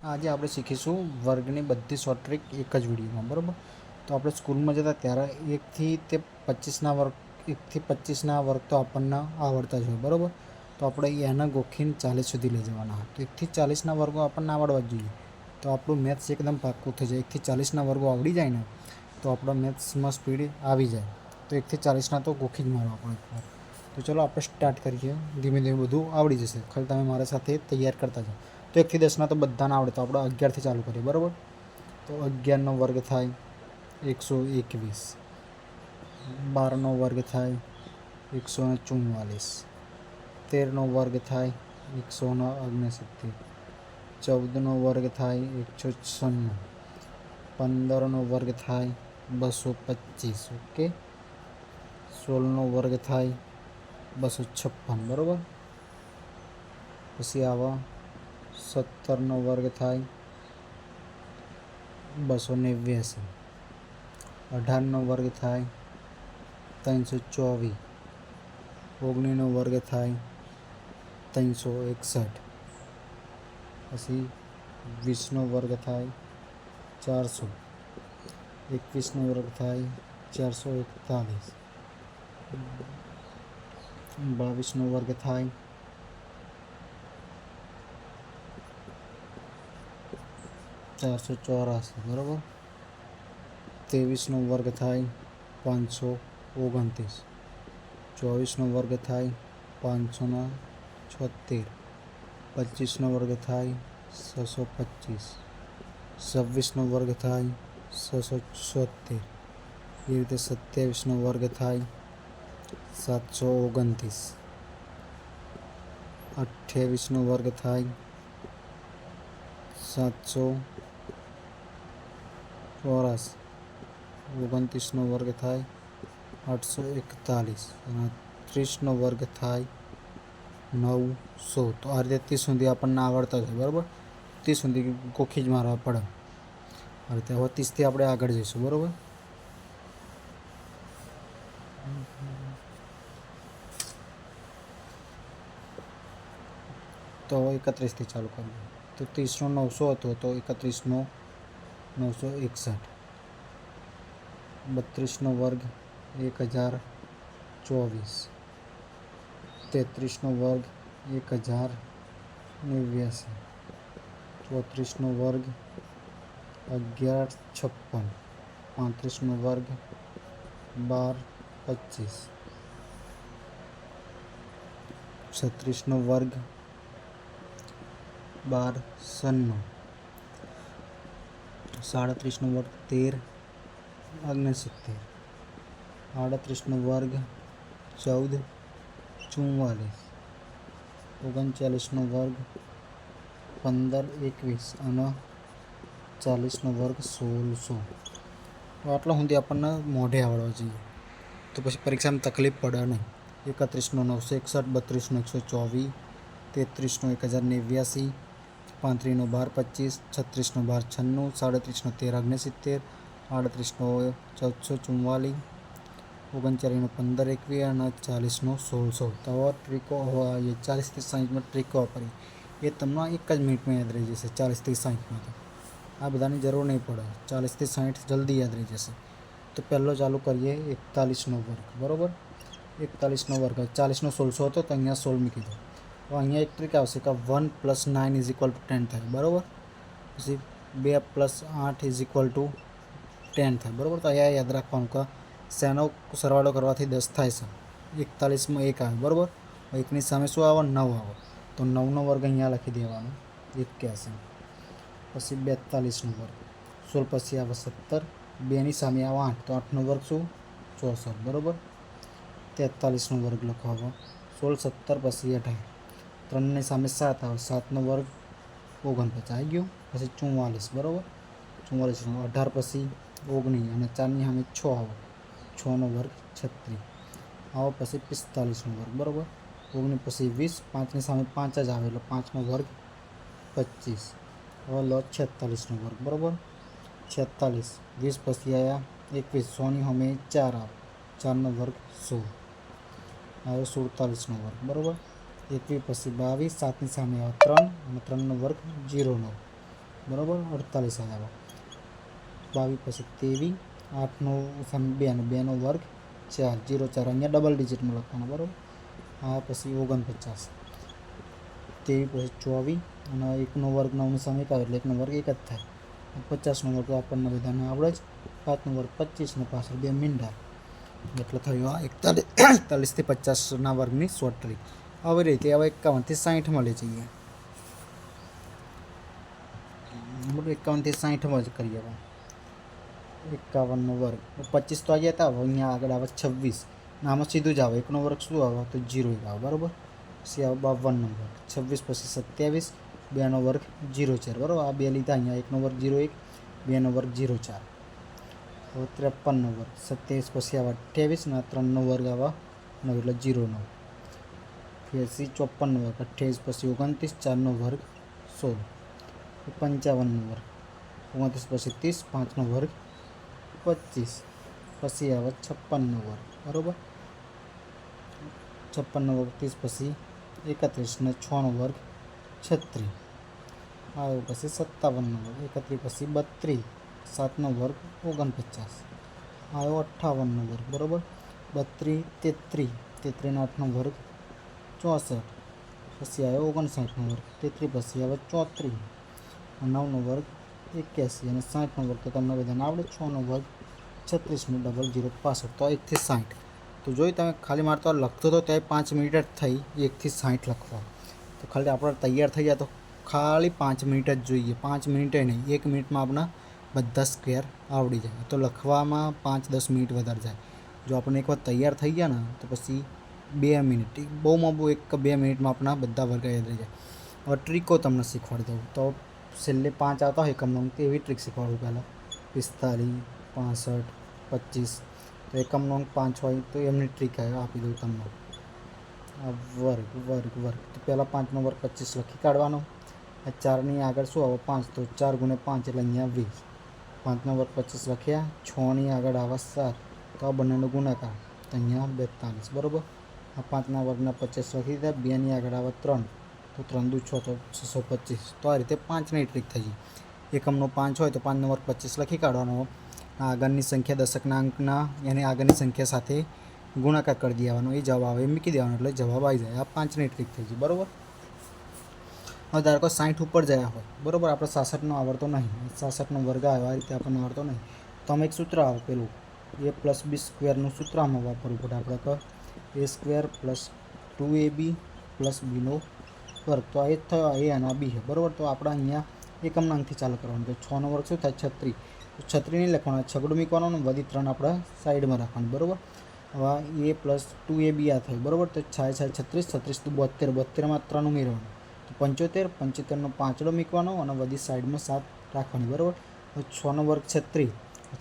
આજે આપણે શીખીશું વર્ગની બધી શોર્ટ ટ્રીક એક જ વિડીયોમાં, બરાબર? તો આપણે સ્કૂલમાં જતા ત્યારે એકથી તે પચીસના વર્ગ, એકથી પચીસના વર્ગ તો આપણને આવડતા જ હોય, બરાબર? તો આપણે એને ગોખીને ચાલીસ સુધી લઈ જવાના. તો એકથી ચાલીસના વર્ગો આપણને આવડવા જ જોઈએ. તો આપણું મેથ્સ એકદમ પાક્કું થઈ જાય. એકથી ચાલીસના વર્ગો આવડી જાય ને, તો આપણો મેથ્સમાં સ્પીડ આવી જાય. તો એકથી ચાલીસના તો ગોખી જ મારો આપણે એકવાર. તો ચલો આપણે સ્ટાર્ટ કરીએ. ધીમે ધીમે બધું આવડી જશે. ખાલી તમે મારા સાથે તૈયાર કરતા જાઓ. તો એકથી દસના તો બધાને આવડે તો આપણે અગિયારથી ચાલુ કરીએ, બરાબર? તો અગિયારનો વર્ગ થાય એકસો એકવીસ. બારનો વર્ગ થાય એકસો ને ચુમ્માલીસ તેરનો વર્ગ થાય એકસો ને ઓગણસિત્તેર. ચૌદનો વર્ગ થાય એકસો છન્નું. પંદરનો વર્ગ થાય બસો પચીસ ઓકે? સોળનો વર્ગ થાય બસો છપ્પન, બરાબર? પછી આવા. સત્તરનો વર્ગ થાય બસો નેવ્યાસી. અઢારનો વર્ગ થાય ત્રણસો ચોવીસ. ઓગણીનો વર્ગ થાય ત્રણસો એકસઠ. પછી વીસનો વર્ગ થાય ચારસો. એકવીસનો વર્ગ થાય ચારસો એકતાલીસ. બાવીસનો વર્ગ થાય ચારસો ચોરાસી, બરાબર? ત્રેવીસનો વર્ગ થાય પાંચસો ઓગણત્રીસ. ચોવીસનો વર્ગ થાય પાંચસોના છોતેર. પચીસનો વર્ગ થાય છસો પચીસ. છવ્વીસનો વર્ગ થાય છસો છોતેર. એ રીતે સત્યાવીસનો વર્ગ થાય સાતસો ઓગણત્રીસ. અઠ્યાવીસનો વર્ગ થાય સાતસો ચોરાસી ઓગણત્રીસનો વર્ગ થાય આઠસો એકતાલીસ અને ત્રીસનો વર્ગ થાય નવસો તો આ રીતે ત્રીસ સુધી આપણને આવડતા છે બરાબર? ત્રીસ સુધી ગોખી જ મારવા પડે. આ રીતે હવે ત્રીસથી આપણે આગળ જઈશું, બરાબર? તો એકત્રીસથી ચાલુ કરીએ તો ત્રીસનો નવસો હતો, તો એકત્રીસનો નવસો એકસઠ. બત્રીસનો વર્ગ એક હજાર ચોવીસ. તેત્રીસનો વર્ગ એક હજાર નેવ્યાસી. ચોત્રીસનો વર્ગ અગિયાર છપ્પન. પાંત્રીસનો વર્ગ બાર પચીસ. છત્રીસનો વર્ગ બાર સન્નું. સાડત્રીસનો વર્ગ તેર ઓગણસિત્તેર આડત્રીસનો વર્ગ ચૌદ ચુમ્માલીસ ઓગણચાલીસનો વર્ગ પંદર, એકવીસ અને ચાલીસનો વર્ગ સોળસો. આટલા સુધી આપણને મોઢે આવડવા જોઈએ. તો પછી પરીક્ષામાં તકલીફ પડે નહીં. એકત્રીસનો નવસો એકસઠ બત્રીસનો એકસો ચોવીસ તેત્રીસનો એક હજાર નેવ્યાસી પાંત્રીસનો બાર પચીસ, છત્રીસનો બાર છન્નું, સાડત્રીસનો તેર ઓગણસિત્તેર આડત્રીસનો ચૌદસો ચુમ્માલીસ ઓગણચાલીસનો પંદર એકવીસ અને ચાલીસનો સોળસો. તો આવા ટ્રીકો એ ચાલીસથી સાઠમાં ટ્રીકો વાપરી એ તમને એક જ મિનિટમાં યાદ રહી જશે ચાલીસથી સાઠમાં તો આ બધાની જરૂર નહીં પડે. ચાલીસથી સાઠ જલ્દી યાદ રહી જશે. તો પહેલો ચાલુ કરીએ, એકતાલીસનો વર્ગ. બરાબર? એકતાલીસનો વર્ગ. ચાલીસનો સોળસો હતો, તો અહીંયા સોળ મૂકી દો. તો અહીંયા એક ટ્રીક આવશે કે one plus nine is equal to ten થાય બરાબર પછી બે પ્લસ આઠ ઇઝ ઇક્વલ ટુ ટેન થાય બરાબર તો અહીંયા યાદ રાખવાનું કે શેનો સરવાળો કરવાથી દસ થાય છે એકતાલીસમાં એક આવે બરાબર એકની સામે શું આવે નવ આવે તો નવનો વર્ગ અહીંયા લખી દેવાનો એક્યાસી પછી બેતાલીસનો વર્ગ સોળ પછી આવે સત્તર બેની સામે આવે આઠ તો આઠનો વર્ગ શું ચોસઠ બરાબર તેતાલીસનો વર્ગ લખો હવે સોળ સત્તર પછી અઢાર ત્રણની સામે સાત આવે, સાતનો વર્ગ ઓગણપચાસ આવી ગયું. પછી ચુમ્માલીસ બરાબર? ચુમ્માલીસનો અઢાર, પછી ઓગણીસ અને ચારની સામે છ આવે. છનો વર્ગ છત્રીસ. આવો પછી પિસ્તાલીસનો વર્ગ, બરાબર? ઓગણીસ પછી વીસ, પાંચની સામે પાંચ જ આવે, એટલે પાંચનો વર્ગ પચીસ. હવે લો છેતાલીસનો વર્ગ, બરાબર? છેતાલીસ. વીસ પછી આવ્યા એકવીસ, સોની સામે ચાર આવે. ચારનો વર્ગ સોળ. આવે સુડતાલીસનો વર્ગ, બરાબર? એકવીસ પછી બાવીસ, સાતની સામે આવે ત્રણ અને ત્રણનો વર્ગ જીરો નવ બરાબર? અડતાલીસ આવ્યા. બાવીસ પછી ત્રેવીસ, આઠનો સામે અને બેનો વર્ગ ચાર. જીરો ચાર, અહીંયા ડબલ ડિજિટમાં લખવાનો, બરાબર? આ પછી ઓગણપચાસ. ત્રેવીસ પછી ચોવીસ અને એકનો વર્ગ નવની સામે એક આવે એટલે એકનો વર્ગ એક જ થાય. પચાસનો વર્ગ આપણને બધાને આવડે જ. પાંચનો વર્ગ પચીસનો પાછળ બે મીંડા. એટલે થયું આ એકતાલીસ એકતાલીસથી પચાસના વર્ગની શોર્ટ ટ્રીક આવી રીતે હવે એકાવનથી સાઠ મળે જઈએ બરાબર, એકાવનથી સાઠમાં જ કરીએ પણ એકાવનનો વર્ગ. પચીસ તો આવ્યા હતા હવે અહીંયા આગળ આવે છવ્વીસ. આમાં સીધું જ આવે. એકનો વર્ગ શું આવે? તો જીરો એક આવે, બરાબર? પછી આવે બાવન નંબર છવ્વીસ પછી સત્યાવીસ. બેનો વર્ગ જીરો ચાર, બરાબર? આ બે લીધા અહીંયા. એકનો વર્ગ જીરો એક, બેનો વર્ગ જીરો ચાર. હવે ત્રેપનનો વર્ગ. સત્યાવીસ પછી આવે અઠ્યાવીસ અને ત્રણનો વર્ગ આવે નવ, એટલે જીરો નવ પછી ચોપનનો વર્ગ, અઠ્યાવીસ પછી ઓગણત્રીસ, ચારનો વર્ગ, સોળ. પંચાવનનો વર્ગ, ઓગણત્રીસ પછી ત્રીસ, પાંચનો વર્ગ, પચીસ. પછી આવે છપ્પનનો વર્ગ, બરાબર? છપ્પનનો વર્ગ, ત્રીસ પછી એકત્રીસ ને છનો વર્ગ, છત્રીસ. આવ્યો પછી સત્તાવનનો વર્ગ, એકત્રીસ પછી બત્રીસ. સાતનો વર્ગ, ઓગણપચાસ. આવ્યો અઠ્ઠાવનનો વર્ગ, બરાબર? બત્રીસ, તેત્રીસ. તેત્રીસ આઠનો વર્ગ ચોસઠ. પછી આવ્યો ઓગણસાઠનો વર્ગ. તેત્રીસ પછી આવે ચોત્રીસ. નવનો વર્ગ એક્યાસી. અને સાઠનો વર્ગ તો તમને બધાને આવડે છનો વર્ગ છત્રીસનો ડબલ જીરો પાસઠ. તો એકથી સાઠ. તો જોઈ તમે, ખાલી મારે તો લખતો તો ત્યાં પાંચ મિનિટ જ થઈ. એકથી સાઠ લખવા. તો ખાલી આપણે તૈયાર થઈ જાય તો ખાલી પાંચ મિનિટ જ જોઈએ. પાંચ મિનિટે નહીં. એક મિનિટમાં આપણા બધા સ્ક્વેર આવડી જાય. તો લખવામાં પાંચ દસ મિનિટ વધારે જાય. જો આપણે એકવાર તૈયાર થઈ ગયા ને, તો પછી બે મિનિટ. બહુમાં બહુ એક કે બે મિનિટમાં આપણા બધા વર્ગ યાદ રહી જાય. હવે ટ્રીકો તમને શીખવાડી દઉં. તો છેલ્લે પાંચ આવતા હોય એકમ નંગ એવી ટ્રીક શીખવાડું પહેલાં. પિસ્તાલીસ, પાસઠ, પચીસ. તો એકમ નંગ પાંચ હોય તો એમની ટ્રીક આપી દઉં તમને. આ વર્ગ વર્ગ વર્ગ. તો પહેલાં પાંચનો વર્ગ પચીસ લખી કાઢવાનો. આ ચારની આગળ શું આવે? પાંચ. તો ચાર ગુણે પાંચ એટલે અહીંયા વીસ. પાંચનો વર્ગ પચીસ લખ્યા. છની આગળ આવે સાત. તો આ બંનેનો ગુણાકાર. તો અહીંયા બેતાલીસ. બરાબર? આ પાંચના વર્ગના પચીસ લખી દીધા બેની આગળ આવે ત્રણ, તો ત્રણ દુ છ, તો છસો પચીસ. તો આ રીતે પાંચની ટ્રીક થઈ ગઈ. એકમનો પાંચ હોય તો પાંચનો વર્ગ પચીસ લખી કાઢવાનો. આગળની સંખ્યા દશકના અંકના, એની આગળની સંખ્યા સાથે ગુણાકાર કરી દેવાનો. એ જવાબ આવે મૂકી દેવાનો, એટલે જવાબ આવી જાય. આ પાંચની ટ્રીક થઈ ગઈ. બરાબર? હવે ધારો કે સાઠ ઉપર જયા હોય. બરાબર? આપણે સાસઠનો આવડતો નહીં. સાસઠનો વર્ગ આવ્યો આ રીતે આપણને આવડતો નહીં. તો અમે એક સૂત્ર આવે પેલું. એ પ્લસ બી સ્ક્વેરનું સૂત્ર આમાં વાપરવું પડે. આપણે a square plus two a b plus બીનો વર્ગ. તો આ એ થયો એ અને આ બી છે. બરાબર? તો આપણે અહીંયા એકમ અંકથી ચાલુ કરવાનું છે. છનો વર્ગ શું થાય? છત્રી. છત્રી નહીં લખવાનું, છગડું મૂકવાનું વધી ત્રણ આપણે સાઈડમાં રાખવાનું. બરાબર? હવે એ પ્લસ ટુ એ બી આ થયું. બરાબર? તો છાય છાય છત્રીસ છત્રીસ તો બોતેર બોતેરમાં ત્રણ ઉમેરવાનું. તો પંચોતેર, પંચોતેરનો પાંચડો મૂકવાનો અને બધી સાઈડમાં સાત રાખવાની. બરાબર? છનો વર્ગ છત્રીસ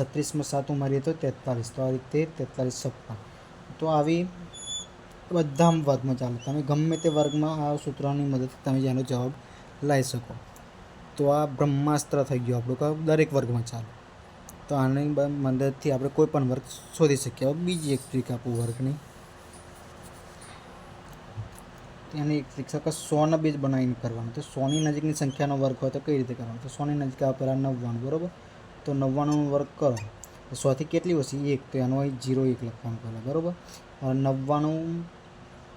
છત્રીસમાં સાત ઉમેરીએ તો તેતાલીસ. તો આ રીતે તેતાલીસ છપ્પન. તો આવી બધા વર્ગમાં ચાલે. તમે ગમે તે વર્ગમાં આ સૂત્રોની મદદથી તમે જેનો જવાબ લાવી શકો. તો આ બ્રહ્માસ્ત્ર થઈ ગયું આપણું દરેક વર્ગમાં ચાલે. તો આની મદદથી આપણે કોઈ પણ વર્ગ શોધી શકીએ. બીજી એક ટ્રીક આપું વર્ગની. તેની એક છે સોના બેઝ બનાવીને કરવાનું. તો સોની નજીકની સંખ્યાનો વર્ગ હોય તો કઈ રીતે કરવાનો? તો સોની નજીક આવે પહેલાં નવ્વાણું, બરાબર? તો નવ્વાણુંનો વર્ગ કરો. તો સોથી કેટલી ઓછી એક. તો એનો અહીં જીરો એક લખવાનું પહેલાં, બરાબર? નવ્વાણું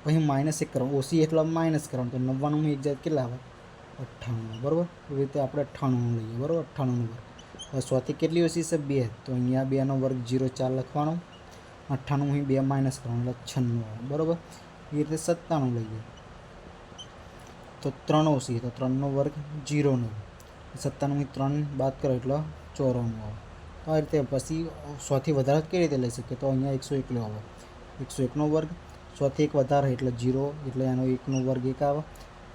પછી માઇનસ એક કરવાનું ઓસી એટલે માઇનસ કરવાનું તો નવ્વાણુંમાં એક જાત કેટલા આવે? અઠ્ઠાણું, બરાબર? એવી રીતે આપણે અઠ્ઠાણું લઈએ, બરાબર? અઠ્ઠાણુંનો વર્ગ. હવે સોથી કેટલી ઓછી છે? બે. તો અહીંયા બેનો વર્ગ જીરો ચાર લખવાનો. અઠ્ઠાણું અહીં બે માઇનસ કરવાનું એટલે છન્નું આવે, બરાબર? એ રીતે સત્તાણું લઈએ. તો ત્રણ ઓછી, તો ત્રણનો વર્ગ જીરો નવ અહીં ત્રણ બાદ કરો એટલે ચોરાણું આવે. તો આ રીતે પછી સોથી વધારે કેવી રીતે લઈ શકીએ? તો અહીંયા એકસો એકલો આવે. એકસો એકનો વર્ગ સોથી એક વધારે એટલે જીરો એટલે એનો એકનો વર્ગ એક આવે.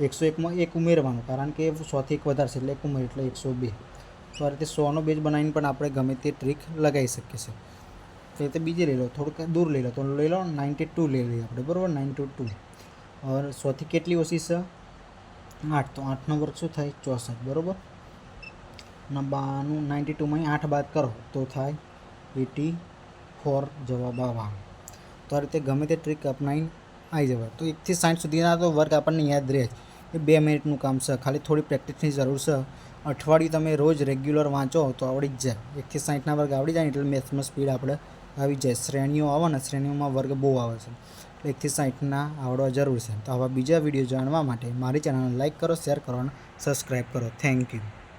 એકસો એકમાં એક ઉમેરવાનો, કારણ કે સોથી એક વધારે છે એટલે એક ઉમેર, એટલે એકસો બે. તો આ રીતે સોનો બેઝ બનાવીને પણ આપણે ગમે તે ટ્રીક લગાવી શકીએ છીએ. તો એ રીતે બીજી લઈ લો, થોડુંક દૂર લઈ લો. તો લઈ લો નાઇન્ટી ટુ લઈ લઈએ આપણે, બરાબર? નાઇન્ટી ટુ હવે સોથી કેટલી ઓછી છે? આઠ. તો આઠનો વર્ગ શું થાય? ચોસઠ, બરાબર? અને બાનું નાઇન્ટી ટુમાં આઠ બાદ કરો, તો થાય એટી ફોર જવાબ આવવાનો તો આ રીતે ગમે તે ટ્રીક અપનાવીને આવી જવાય. તો એકથી સાઠ સુધીના તો વર્ગ આપણને યાદ રહે જ. એ બે મિનિટનું કામ છે, ખાલી થોડી પ્રેક્ટિસની જરૂર છે. અઠવાડિયું તમે રોજ રેગ્યુલર વાંચો તો આવડી જ જાય. એકથી સાઠના વર્ગ આવડી જાય એટલે મેથ્સમાં સ્પીડ આપણે આવી જાય. શ્રેણીઓ આવે ને શ્રેણીઓમાં વર્ગ બહુ આવે છે. એટલે એકથી સાઠના આવડવા જરૂર છે. તો આવા બીજા વીડિયો જાણવા માટે મારી ચેનલને લાઇક કરો શેર કરો અને સબસ્ક્રાઈબ કરો. Thank you